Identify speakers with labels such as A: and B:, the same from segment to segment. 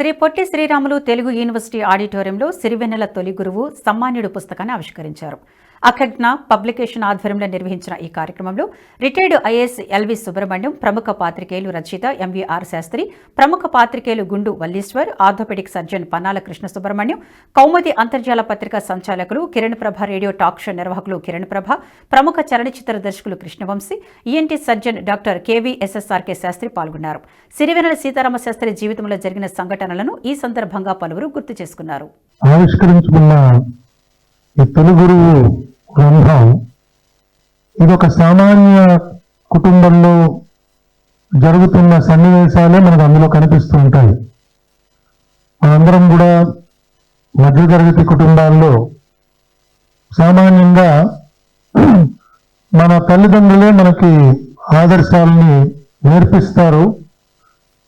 A: Shri Potti Sriramulu Telugu university ఆడిటోరియంలో సిరివెన్నెల తొలి గురువు సమ్మాన్యుడు పుస్తకాన్ని ఆవిష్కరించారు. అఖగ్న పబ్లికేషన్ ఆధ్వర్యంలో నిర్వహించిన ఈ కార్యక్రమంలో రిటైర్డ్ ఐఏఎస్ ఎల్వి సుబ్రహ్మణ్యం ప్రముఖ పాత్రికేయులు రచయిత ఎంవీఆర్ శాస్త్రి ప్రముఖ పాత్రికేయులు గుండు వల్లీశ్వర్ ఆర్థోపెడిక్ సర్జన్ పన్నాల కృష్ణ సుబ్రహ్మణ్యం కౌముది అంతర్జాల పత్రిక సంచాలకులు Kiran Prabha radio talk show నిర్వాహకులు కిరణ్ ప్రభ ప్రముఖ చలనచిత్ర దర్శకులు Krishnavamsi ENT surgeon doctor KVSSRK Sastry పాల్గొన్నారు. సిరివెనల సీతారామ శాస్త్రి జీవితంలో జరిగిన సంఘటనలను ఈ సందర్భంగా పలువురు గుర్తు చేసుకున్నారు.
B: ఆవిష్కరించుకున్న ఈ తొలి గురువు గ్రంథం. ఇది ఒక సామాన్య కుటుంబంలో జరుగుతున్న సన్నివేశాలే మనకు అందులో కనిపిస్తూ ఉంటాయి. మనందరం కూడా మధ్యతరగతి కుటుంబాల్లో సామాన్యంగా మన తల్లిదండ్రులే మనకి ఆదర్శాలని నేర్పిస్తారు.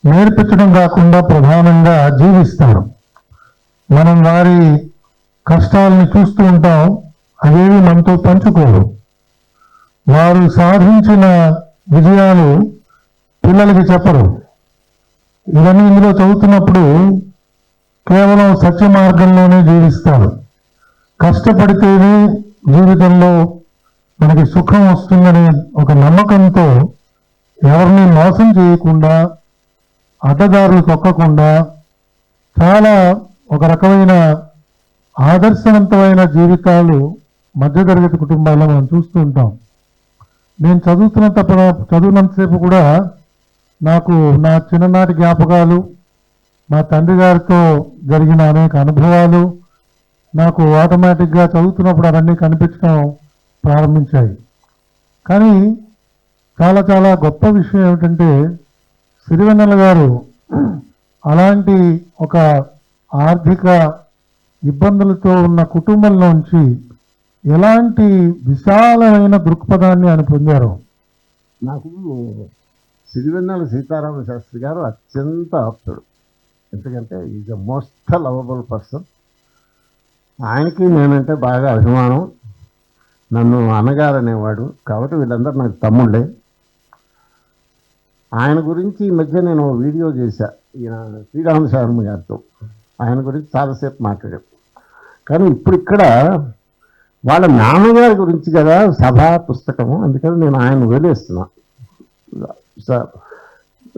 B: నేర్పించడం కాకుండా ప్రధానంగా జీవిస్తారు. మనం వారి కష్టాలని చూస్తూ ఉంటాం. అవేవి మనతో పంచుకోరు వారు సాధించిన విజయాలు పిల్లలకి చెప్పరు. ఇవన్నీ ఇందులో చదువుతున్నప్పుడు కేవలం సత్య మార్గంలోనే జీవిస్తారు. కష్టపడితేనే జీవితంలో మనకి సుఖం వస్తుందనే ఒక నమ్మకంతో ఎవరిని మోసం చేయకుండా అడ్డదారులు తొక్కకుండా చాలా ఒక రకమైన ఆదర్శవంతమైన జీవితాలు మధ్యతరగతి కుటుంబాల్లో మనం చూస్తూ ఉంటాం. నేను చదువుతున్నంత చదువునంతసేపు కూడా నాకు నా చిన్ననాటి జ్ఞాపకాలు మా తండ్రి గారితో జరిగిన అనేక అనుభవాలు నాకు ఆటోమేటిక్గా చదువుతున్నప్పుడు అవన్నీ కనిపించడం ప్రారంభించాయి. కానీ చాలా చాలా గొప్ప విషయం ఏమిటంటే సిరివెన్నెల గారు అలాంటి ఒక ఆర్థిక ఇబ్బందులతో ఉన్న కుటుంబంలోంచి ఎలాంటి విశాలమైన దృక్పథాన్ని ఆయన పొందారు?
C: నాకు సిరివెన్నెల సీతారామ శాస్త్రి గారు అత్యంత ఆప్తుడు. ఎందుకంటే is a most lovable person ఆయనకి నేనంటే బాగా అభిమానం. నన్ను అన్నగారు అనేవాడు. కాబట్టి వీళ్ళందరూ నాకు తమ్ముళ్ళే. ఆయన గురించి ఈ మధ్య నేను వీడియో చేశా. ఈయన శ్రీరామ శర్మ గారితో. ఆయన గురించి చాలాసేపు మాట్లాడాం. కానీ ఇప్పుడు ఇక్కడ వాళ్ళ నాన్నగారి గురించి కదా సభా పుస్తకము. అందుకని నేను ఆయన వదిలేస్తున్నా. స-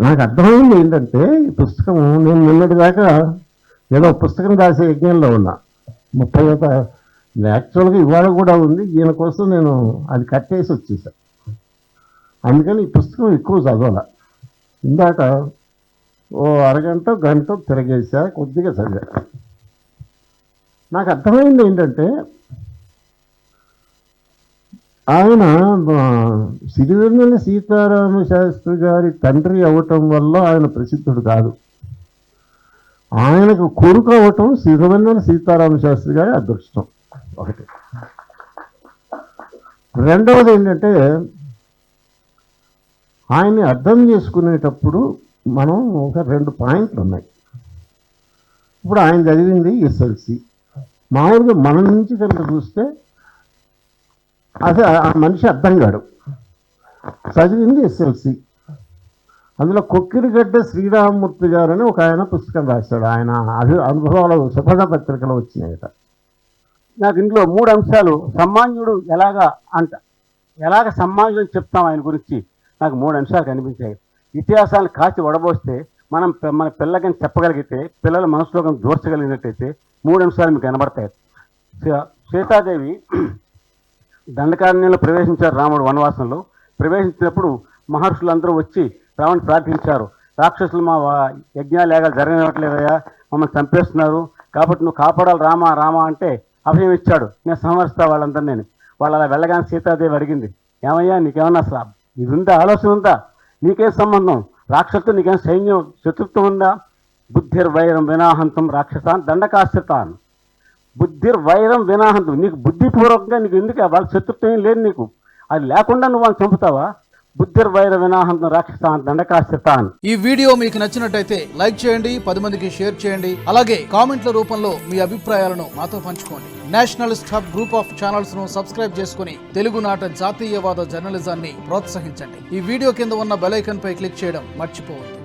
C: నాకు అర్థమైంది ఏంటంటే ఈ పుస్తకం నేను నిన్నటిదాకా ఏదో పుస్తకం రాసే యజ్ఞంలో ఉన్నా. ముప్పై ఒక యాక్చువల్గా ఇవాళ కూడా ఉంది. ఈయన కోసం నేను అది కట్టేసి వచ్చేసా. అందుకని ఈ పుస్తకం ఎక్కువ చదవాల. ఇందాక ఓ అరగంట గంట తిరగేసా కొద్దిగా చదివా. నాకు అర్థమైంది ఏంటంటే ఆయన సిరివెన్నెల సీతారామ శాస్త్రి గారి తండ్రి అవ్వటం వల్ల ఆయన ప్రసిద్ధుడు కాదు. ఆయనకు కొడుకు అవ్వటం సిరివెన్నెల సీతారామ శాస్త్రి గారి అదృష్టం. ఒకటి. రెండవది ఏంటంటే ఆయన్ని అర్థం చేసుకునేటప్పుడు మనం ఒక రెండు పాయింట్లు ఉన్నాయి. ఇప్పుడు ఆయన చదివింది ఎస్ఎల్సి. మామూలుగా మన నుంచి కనుక చూస్తే అసలు ఆ మనిషి అర్థం కాడు. చదివింది ఎస్ఎల్సి. అందులో కొక్కిరిగడ్డ శ్రీరామమూర్తి గారు అని ఒక ఆయన పుస్తకం రాశాడు. ఆయన అభి అనుభవాలు సుపద పత్రికలో వచ్చినాయట.
D: నాకు ఇందులో మూడు అంశాలు సమ్మాన్యుడు ఎలాగా అంట ఎలాగ సమ్మాన్యుడు చెప్తాం ఆయన గురించి నాకు మూడు అంశాలు కనిపించాయి. ఇతిహాసాలను కాచి వడబోస్తే మనం మన పిల్లకని చెప్పగలిగితే పిల్లల మనసులోకం కానీ దూర్చగలిగినట్టయితే మూడు అంశాలు మీకు కనబడతాయి. సీ- సీతాదేవి దండకారణ్యంలో ప్రవేశించారు రాముడు వనవాసంలో. ప్రవేశించినప్పుడు మహర్షులందరూ వచ్చి రాముడు ప్రార్థించారు. రాక్షసులు మా వా- జరగనివ్వట్లేదయ్యా మమ్మల్ని చంపేస్తున్నారు. కాబట్టి నువ్వు కాపాడాలి రామా రామా అంటే అభయం ఇచ్చాడు. నేను సంహరిస్తా వాళ్ళందరూ నేను. వాళ్ళు అలా వెళ్ళగానే సీతాదేవి అడిగింది ఏమయ్యా నీకేమన్నా అసలు ఇది ఉందా ఆలోచన ఉందా? నీకేం సంబంధం? రాక్షసుతో నీకేం సైన్యం శత్రుత్వం ఉందా? బుద్ధిర్వైరం వినాహంతం రాక్షసాన్ దండకాశ్రితాన్. బుద్ధిర్ వైరం వినాహంతు. నీకు బుద్ధిపూర్వకంగా నీకు ఎందుకు? వాళ్ళ శత్రుత్వం ఏం లేదు నీకు. అది లేకుండా నువ్వు వాళ్ళని చంపుతావా? బుద్ధిర్ వైర వినాహంతం రాక్షసాన్ దండకాశ్రితాన్.
E: ఈ వీడియో మీకు నచ్చినట్టయితే లైక్ చేయండి పది మందికి షేర్ చేయండి. అలాగే కామెంట్ల రూపంలో మీ అభిప్రాయాలను మాతో పంచుకోండి. నేషనలిస్ట్ హబ్ గ్రూప్ ఆఫ్ ఛానల్స్ను సబ్స్క్రైబ్ చేసుకుని తెలుగునాట జాతీయవాద జర్నలిజాన్ని ప్రోత్సహించండి. ఈ వీడియో కింద ఉన్న బెలైకన్ పై క్లిక్ చేయడం మర్చిపోవద్దు.